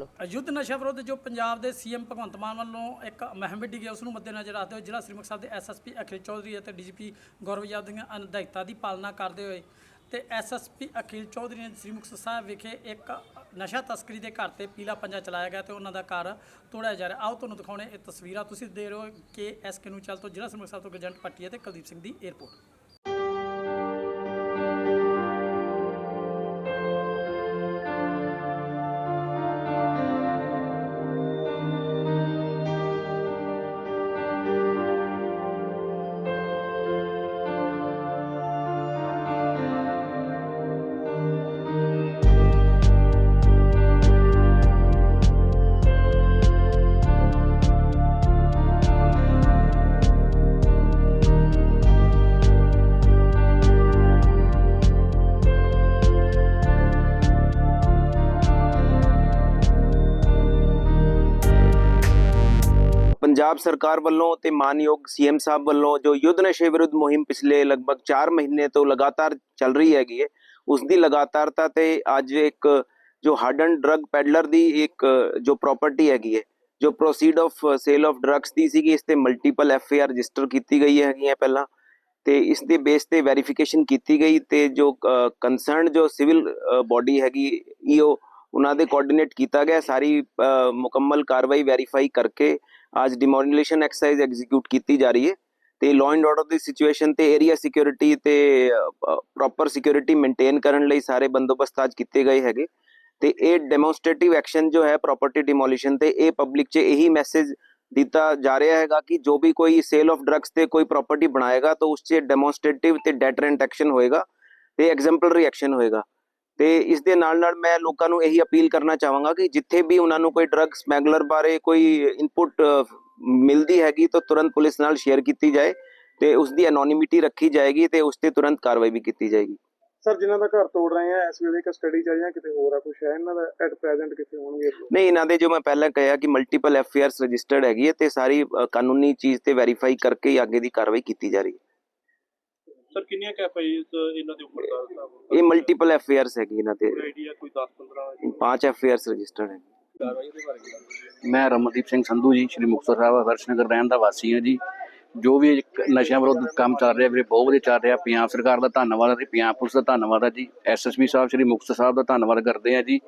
ਲਓ ਯੁੱਧ ਨਸ਼ਾ ਵਿਰੁੱਧ ਜੋ ਪੰਜਾਬ ਦੇ ਸੀਐਮ ਭਗਵੰਤ ਮਾਨ ਵੱਲੋਂ ਇੱਕ ਮਹਿਮ ਵਿੱਢੀ ਗਈ ਉਸ ਨੂੰ ਮੱਦੇਨਜ਼ਰ ਰੱਖਦੇ ਹੋਏ ਜ਼ਿਲ੍ਹਾ ਸ੍ਰੀ ਮੁਕਤਸਰ ਦੇ ਐਸਐਸਪੀ ਅਖਿਲ ਚੌਧਰੀ ਅਤੇ ਡੀਜੀਪੀ ਗੌਰਵ ਯਾਦਵ ਦੀਆਂ ਹਦਾਇਤਾਂ ਦੀ ਪਾਲਣਾ ਕਰਦੇ ਹੋਏ ਤੇ ਐਸਐਸਪੀ ਅਖਿਲ ਚੌਧਰੀ ਨੇ ਸ੍ਰੀ ਮੁਕਤਸਰ ਸਾਹਿਬ ਵਿਖੇ ਇੱਕ ਨਸ਼ਾ ਤਸਕਰੀ ਦੇ ਘਰ ਤੇ ਪੀਲਾ ਪੰਜਾ ਚਲਾਇਆ ਗਿਆ ਤੇ ਉਹਨਾਂ ਦਾ ਘਰ ਤੋੜਿਆ ਜਾ ਰਿਹਾ ਆਓ ਤੁਹਾਨੂੰ ਦਿਖਾਉਣੇ ਇਹ ਤਸਵੀਰਾਂ। ਤੁਸੀਂ ਦੇ ਰਹੇ ਹੋ ਕਿ ਐਸਕੇ ਨੂੰ ਚੱਲ ਤੋਂ ਜ਼ਿਲ੍ਹਾ ਸ੍ਰੀ ਮੁਕਤਸਰ ਤੋਂ ਗਜੰਟ ਪੱਟੀ ਅਤੇ ਕੁਲਦੀਪ ਸਿੰਘ ਦੀ 에ਅਰਪੋਰਟ ਪੰਜਾਬ ਸਰਕਾਰ ਵੱਲੋਂ ਤੇ ਮਾਨਯੋਗ ਸੀਐਮ ਸਾਹਿਬ ਵੱਲੋਂ ਜੋ ਯੁੱਧ ਨਸ਼ੇ ਵਿਰੁੱਧ ਮੁਹਿੰਮ ਪਿਛਲੇ ਲਗਭਗ 4 ਮਹੀਨੇ ਤੋਂ ਲਗਾਤਾਰ ਚੱਲ ਰਹੀ ਹੈਗੀ ਹੈ, ਉਸ ਦੀ ਲਗਾਤਾਰਤਾ ਤੇ ਅੱਜ ਇੱਕ ਜੋ ਹਾਰਡਨ ਡਰੱਗ ਪੈਡਲਰ ਦੀ ਇੱਕ ਜੋ ਪ੍ਰਾਪਰਟੀ ਹੈਗੀ ਹੈ, ਜੋ proceed of sale of drugs ਦੀ ਸੀਗੀ, ਇਸ ਤੇ multiple F I R register ਕੀਤੀ ਗਈ ਹੈਗੀਆਂ ਪਹਿਲਾਂ ਤੇ ਇਸ ਦੇ ਬੇਸ ਤੇ ਵੈਰੀਫਿਕੇਸ਼ਨ ਕੀਤੀ ਗਈ ਤੇ ਜੋ ਕੰਸਰਨ ਜੋ ਸਿਵਲ ਬਾਡੀ ਹੈਗੀ ਈਓ ਉਹਨਾਂ ਦੇ ਕੋਆਰਡੀਨੇਟ ਕੀਤਾ ਗਿਆ ਸਾਰੀ ਮੁਕੰਮਲ ਕਾਰਵਾਈ ਵੈਰੀਫਾਈ ਕਰਕੇ ਅੱਜ ਡਿਮੋਲਿਸ਼ਨ ਐਕਸਰਸਾਈਜ਼ ਐਗਜ਼ੀਕਿਊਟ ਕੀਤੀ ਜਾ ਰਹੀ ਹੈ ਤੇ ਲਾਅ ਐਂਡ ਆਰਡਰ ਦੀ ਸਿਚੁਏਸ਼ਨ ਤੇ ਏਰੀਆ ਸਿਕਿਉਰਿਟੀ ਤੇ ਪ੍ਰੋਪਰ ਸਿਕਿਉਰਿਟੀ ਮੇਨਟੇਨ ਕਰਨ ਲਈ ਸਾਰੇ ਬੰਦੋਬਸਤ ਅੱਜ ਕੀਤੇ ਗਏ ਹੈਗੇ। ਤੇ ਇਹ ਡੈਮੋਨਸਟ੍ਰੇਟਿਵ ਐਕਸ਼ਨ ਜੋ ਹੈ ਪ੍ਰਾਪਰਟੀ ਡਿਮੋਲਿਸ਼ਨ ਤੇ, ਇਹ ਪਬਲਿਕ 'ਚ ਇਹੀ ਮੈਸੇਜ ਦਿੱਤਾ ਜਾ ਰਿਹਾ ਹੈਗਾ ਕਿ ਜੋ ਵੀ ਕੋਈ ਸੇਲ ਆਫ ਡਰੱਗਸ ਤੇ ਕੋਈ ਪ੍ਰਾਪਰਟੀ ਬਣਾਏਗਾ ਤਾਂ ਉਸ 'ਚ ਡੈਮੋਨਸਟ੍ਰੇਟਿਵ ਤੇ ਡੈਟਰੈਂਟ ਐਕਸ਼ਨ ਹੋਏਗਾ ਤੇ ਐਗਜ਼ੈਂਪਲਰੀ ਐਕਸ਼ਨ ਹੋਏਗਾ। ਤੇ ਇਸ ਦੇ ਨਾਲ ਨਾਲ ਮੈਂ ਲੋਕਾਂ ਨੂੰ ਇਹੀ ਅਪੀਲ ਕਰਨਾ ਚਾਹਾਂਗਾ ਕਿ ਜਿੱਥੇ ਵੀ ਉਹਨਾਂ ਨੂੰ ਕੋਈ ਡਰੱਗ ਸਮੈਗਲਰ ਬਾਰੇ ਕੋਈ ਇਨਪੁਟ ਮਿਲਦੀ ਹੈਗੀ ਤਾਂ ਤੁਰੰਤ ਪੁਲਿਸ ਨਾਲ ਸ਼ੇਅਰ ਕੀਤੀ ਜਾਏ ਤੇ ਉਸ ਦੀ ਐਨੋਨਿਮਿਟੀ ਰੱਖੀ ਜਾਏਗੀ ਤੇ ਉਸ ਤੇ ਤੁਰੰਤ ਕਾਰਵਾਈ ਵੀ ਕੀਤੀ ਜਾਏਗੀ। ਸਰ ਜਿਨ੍ਹਾਂ ਦਾ ਘਰ ਤੋੜ ਰਹੇ ਆ ਇਸ ਵੇਲੇ ਕਸਟਡੀ ਚ ਆ ਜਾਂ ਕਿਤੇ ਹੋਰ ਆ ਕੁਛ? ਹੈ ਇਹਨਾਂ ਦਾ ਐਟ ਪ੍ਰੈਜ਼ੈਂਟ ਕਿੱਥੇ ਹੋਣਗੇ? ਨਹੀਂ ਇਹਨਾਂ ਦੇ ਜੋ ਮੈਂ ਪਹਿਲਾਂ ਕਿਹਾ ਕਿ multiple F I Rs registered ਹੈਗੀ ਹੈ ਤੇ ਸਾਰੀ ਕਾਨੂੰਨੀ ਚੀਜ਼ ਤੇ ਵੈਰੀਫਾਈ ਕਰਕੇ ਹੀ ਅੱਗੇ ਦੀ ਕਾਰਵਾਈ ਕੀਤੀ ਜਾ ਰਹੀ ਹੈ। ਸਰ ਕਿੰਨੀਆਂ ਕੈਫੇਜ਼ ਇਹਨਾਂ ਦੇ ਉੱਪਰ ਦਾ ਹਿਸਾਬ ਇਹ ਮਲਟੀਪਲ ਐਫ ਹੈਗੀ ਇਹਨਾਂ ਤੇ। ਆਈਡੀਆ ਕੋਈ 10 15 ਪੰਜ ਐਫ ਆਈ ਆਰਸ ਰਜਿਸਟਰਡ ਹੈ ਮੈਂ ਰਮਨਦੀਪ ਸਿੰਘ ਸੰਧੂ ਜੀ ਸ਼੍ਰੀ ਮੁਕਤਸਰ ਸਾਹਿਬ ਹਰਸ਼ਨਗਰ ਰਹਿਣ ਦਾ ਵਾਸੀ ਹਾਂ ਜੀ। ਜੋ ਵੀ ਨਸ਼ਿਆਂ ਵਿਰੁੱਧ ਕੰਮ ਚੱਲ ਰਿਹਾ ਵੀਰੇ, ਬਹੁਤ ਵਧੀਆ ਚੱਲ ਰਿਹਾ। ਪੰਜਾਬ ਸਰਕਾਰ ਦਾ ਧੰਨਵਾਦ ਹੈ ਤੇ ਪੰਜਾਬ ਪੁਲਿਸ ਦਾ ਧੰਨਵਾਦ ਹੈ ਜੀ। ਐਸਐਸਪੀ ਸਾਹਿਬ, ਸ਼੍ਰੀ ਮੁਕਤਸਰ ਸਾਹਿਬ ਦਾ ਧੰਨਵਾਦ ਕਰਦੇ ਹਾਂ ਜੀ।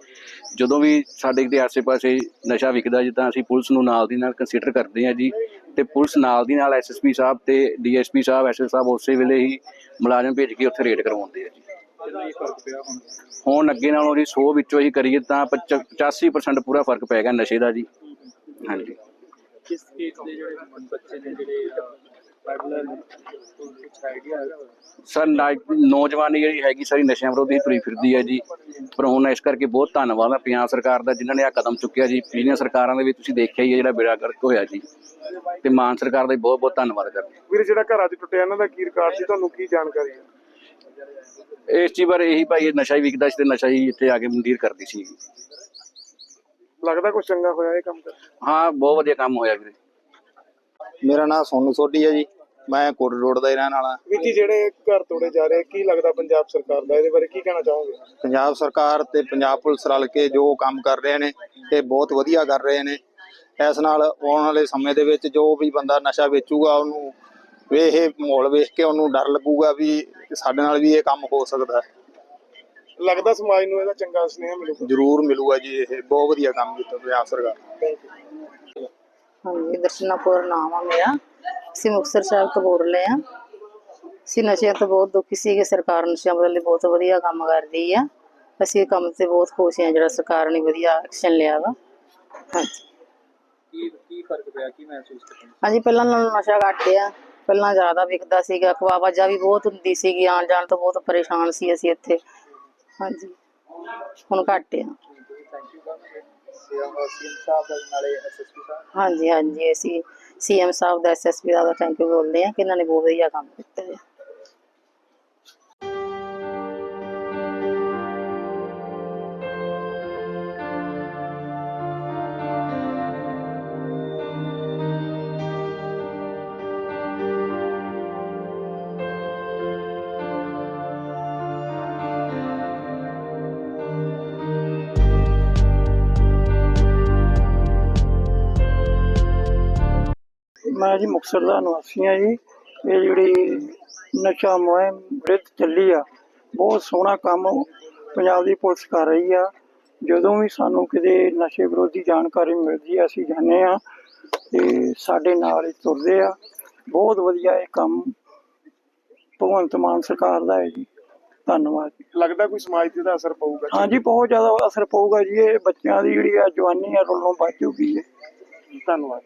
ਜਦੋਂ ਵੀ ਸਾਡੇ ਦੇ ਆਸੇ-ਪਾਸੇ ਨਸ਼ਾ ਵਿਕਦਾ ਜੀ, ਤਾਂ ਅਸੀਂ ਪੁਲਿਸ ਨੂੰ ਨਾਲ ਦੀ ਨਾਲ ਕੰਸੀਡਰ ਕਰਦੇ ਹਾਂ ਜੀ। ਤੇ ਪੁਲਿਸ ਨਾਲ ਦੀ ਨਾਲ ਐਸਐਸਪੀ ਸਾਹਿਬ ਤੇ ਡੀਐਸਪੀ ਸਾਹਿਬ ਐਸਐਸ ਸਾਹਿਬ ਉਸੇ ਵੇਲੇ ਹੀ ਮੁਲਾਜ਼ਮ ਭੇਜ ਕੇ ਉੱਥੇ ਰੇਡ ਕਰਵਾਉਂਦੇ ਆ ਜੀ। ਹੁਣ ਹੁਣ ਅੱਗੇ ਨਾਲੋਂ ਜੀ 100 ਵਿੱਚੋਂ ਹੀ ਕਰੀਏ ਤਾਂ 85% ਪੂਰਾ ਫ਼ਰਕ ਪੈ ਗਿਆ ਨਸ਼ੇ ਦਾ ਜੀ। ਹਾਂਜੀ। ਕਿਸ ਕੇਸ ਦੇ ਜਿਹੜੇ ਬੱਚੇ ਨੇ ਜਿਹੜੇ ਪੈਡਲਰ ਨੇ ਕੁਝ ਆਈਡੀਆ ਸਰ ਨੌਜਵਾਨੀ ਜਿਹੜੀ ਹੈਗੀ ਸਾਰੀ ਨਸ਼ਿਆਂ ਵਿਰੁੱਧ ਤੁਰੀ ਫਿਰਦੀ ਹੈ ਜੀ। ਪਰ ਹੁਣ ਇਸ ਕਰਕੇ ਬਹੁਤ ਧੰਨਵਾਦ ਹੈ ਪੰਜਾਬ ਸਰਕਾਰ ਦਾ ਜਿਨ੍ਹਾਂ ਨੇ ਆ ਕਦਮ ਚੁੱਕਿਆ ਜੀ। ਪਿਛਲੀਆਂ ਸਰਕਾਰਾਂ ਦੇ ਵਿੱਚ ਤੁਸੀਂ ਦੇਖਿਆ ਹੀ ਹੈ ਜਿਹੜਾ ਬੇੜਾ ਗਰਕ ਹੋਇਆ ਜੀ। ਤੇ ਮਾਨ ਸਰਕਾਰ ਦਾ ਵੀ ਬਹੁਤ ਬਹੁਤ ਧੰਨਵਾਦ ਕਰਦੇ। ਵੀਰੇ ਜਿਹੜਾ ਘਰ ਅੱਜ ਟੁੱਟਿਆ ਇਹਨਾਂ ਦਾ ਕੀ ਰਿਕਾਰਡ ਸੀ? ਤੁਹਾਨੂੰ ਕੀ ਜਾਣਕਾਰੀ ਹੈ? ਇਸ ਚੀਜ਼ ਬਾਰੇ ਇਹੀ ਭਾਈ ਇਹ ਨਸ਼ਾ ਹੀ ਵਿਕਦਾ ਸੀ ਤੇ ਨਸ਼ਾ ਹੀ ਇੱਥੇ ਆ ਕੇ ਮੰਦੀਰ ਕਰਦੀ ਸੀ। ਲੱਗਦਾ ਕੁਝ ਚੰਗਾ ਹੋਇਆ ਇਹ ਕੰਮ ਕਰ ਹਾਂ ਬਹੁਤ ਵਧੀਆ ਕੰਮ ਹੋਇਆ ਵੀਰੇ। ਮੇਰਾ ਨਾਮ ਸੋਨੂ ਸੋਢੀ ਹੈ ਜੀ। ਮੈਂ ਕੋਟ ਰੋਡ ਦਾ ਹੀ ਰਹਿਣ ਵਾਲਾ। ਵੀਰ ਜੀ ਜਿਹੜੇ ਘਰ ਤੋੜੇ ਜਾ ਰਹੇ ਕੀ ਲੱਗਦਾ ਪੰਜਾਬ ਸਰਕਾਰ ਦਾ? ਇਹਦੇ ਬਾਰੇ ਕੀ ਕਹਿਣਾ ਚਾਹੋਗੇ? ਪੰਜਾਬ ਸਰਕਾਰ ਤੇ ਪੰਜਾਬ ਪੁਲਿਸ ਰਲ ਕੇ ਜੋ ਕੰਮ ਕਰ ਰਹੇ ਨੇ ਇਹ ਬਹੁਤ ਵਧੀਆ ਕਰ ਰਹੇ ਨੇ। ਇਸ ਨਾਲ ਆਉਣ ਵਾਲੇ ਸਮੇਂ ਦੇ ਵਿੱਚ ਜੋ ਵੀ ਬੰਦਾ ਨਸ਼ਾ ਵੇਚੂਗਾ ਉਹਨੂੰ ਵੇ ਇਹ ਮਾਹੌਲ ਵੇਖ ਕੇ ਉਹਨੂੰ ਡਰ ਲੱਗੂਗਾ ਵੀ ਸਾਡੇ ਨਾਲ ਵੀ ਇਹ ਕੰਮ ਹੋ ਸਕਦਾ ਹੈ। ਲੱਗਦਾ ਸਮਾਜ ਨੂੰ ਇਹਦਾ ਚੰਗਾ ਸੁਨੇਹਾ ਮਿਲੂਗਾ। ਜ਼ਰੂਰ ਮਿਲੂਗਾ ਜੀ ਇਹ ਬਹੁਤ ਵਧੀਆ ਕੰਮ ਕੀਤਾ ਪੰਜਾਬ ਸਰਕਾਰ ਥੈਂਕ ਯੂ ਹਾਂਜੀ ਦਰਸ਼ਨਾਪੁਰ ਨਾਮ ਆ ਮੇਰਾ। ਅਸੀਂ ਮੁਕਤਸਰ ਸਾਹਿਬ ਤੋਂ ਬੋਲ ਰਹੇ ਆ ਅਸੀਂ ਨਸ਼ਿਆਂ ਤੋਂ ਬਹੁਤ ਦੁਖੀ ਸੀ ਕਿ ਸਰਕਾਰ ਨਸ਼ਿਆਂ ਬਦਲੇ ਬਹੁਤ ਵਧੀਆ ਕੰਮ ਕਰ ਰਹੀ ਆ। ਅਸੀਂ ਇਹ ਕੰਮ ਤੇ ਬਹੁਤ ਖੁਸ਼ ਹਾਂ ਜਿਹੜਾ ਸਰਕਾਰ ਨੇ ਵਧੀਆ ਐਕਸ਼ਨ ਲਿਆ ਵਾ। ਹਾਂਜੀ। ਕੀ ਕੀ ਫ਼ਰਕ ਪਿਆ ਕੀ ਮਹਿਸੂਸ ਕਰਦੇ ਹਾਂਜੀ ਪਹਿਲਾਂ ਨਾਲੋਂ ਨਸ਼ਾ ਘੱਟ ਆ। ਪਹਿਲਾਂ ਜ਼ਿਆਦਾ ਵਿਕਦਾ ਸੀਗਾ ਖਵਾਬਾਜਾ ਵੀ ਬਹੁਤ ਹੁੰਦੀ ਸੀਗੀ ਆਉਣ ਜਾਣ ਤੋਂ ਬਹੁਤ ਪਰੇਸ਼ਾਨ ਸੀ ਅਸੀਂ ਇੱਥੇ। ਹਾਂਜੀ। ਹੁਣ ਘੱਟ ਆ। ਥੈਂਕ ਹਾਂਜੀ ਹਾਂਜੀ। ਅਸੀਂ ਸੀਐਮ ਸਾਹਿਬ ਦਾ ਐਸਐਸਪੀ ਦਾ ਥੈਂਕ ਯੂ ਬੋਲਦੇ ਆ ਕਿ ਇਹਨਾਂ ਨੇ ਬਹੁਤ ਵਧੀਆ ਕੰਮ ਕੀਤਾ ਹੈ ਮੈਂ ਜੀ ਮੁਕਤਸਰ ਦਾ ਨਿਵਾਸੀ ਹਾਂ ਜੀ। ਇਹ ਜਿਹੜੀ ਨਸ਼ਾ ਮੁਹਿੰਮ ਵਿਰੁੱਧ ਚੱਲੀ ਆ ਬਹੁਤ ਸੋਹਣਾ ਕੰਮ ਪੰਜਾਬ ਦੀ ਪੁਲਿਸ ਕਰ ਰਹੀ ਆ। ਜਦੋਂ ਵੀ ਸਾਨੂੰ ਕਿਤੇ ਨਸ਼ੇ ਵਿਰੋਧੀ ਜਾਣਕਾਰੀ ਮਿਲਦੀ ਆ ਅਸੀਂ ਜਾਂਦੇ ਆ ਤੇ ਸਾਡੇ ਨਾਲ ਹੀ ਤੁਰਦੇ ਆ। ਬਹੁਤ ਵਧੀਆ ਇਹ ਕੰਮ ਭਗਵੰਤ ਮਾਨ ਸਰਕਾਰ ਦਾ ਹੈ ਜੀ। ਧੰਨਵਾਦ। ਲੱਗਦਾ ਕੋਈ ਸਮਾਜ ਤੇ ਦਾ ਅਸਰ ਪਊਗਾ ਹਾਂਜੀ ਬਹੁਤ ਜ਼ਿਆਦਾ ਅਸਰ ਪਊਗਾ ਜੀ। ਇਹ ਬੱਚਿਆਂ ਦੀ ਜਿਹੜੀ ਆ ਜਵਾਨੀ ਆ ਰੋਲੋਂ ਬਚ ਜੂਗੀ ਜੀ ਧੰਨਵਾਦ।